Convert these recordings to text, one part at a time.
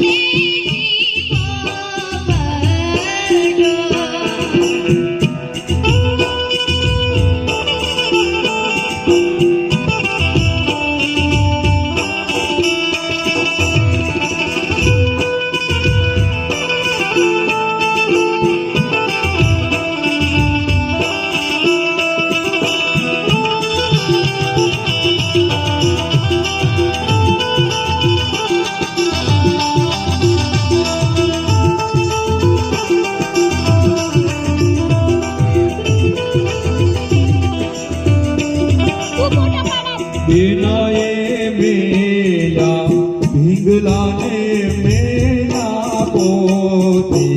You. એનાએ મેલા ભીંગલાને મેલા પોતી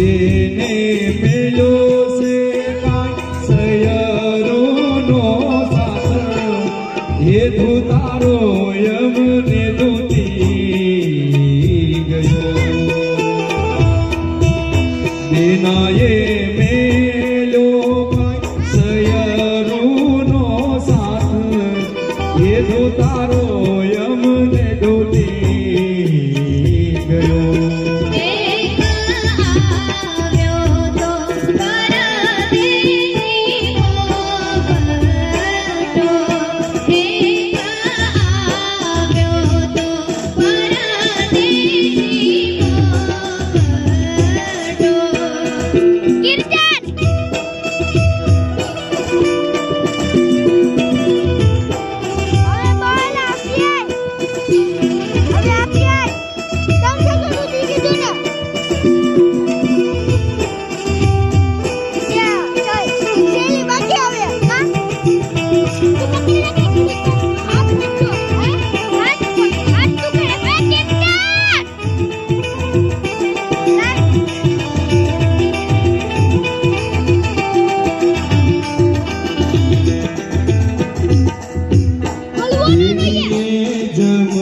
એને મેલો સે એ ધુતારો દેનાએ મેલો સયરોનો સાથ એ ધુતારો યમને ધૂતી ગયો કીર્તન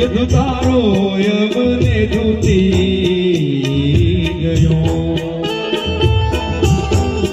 એ દુતારો યમને ગયો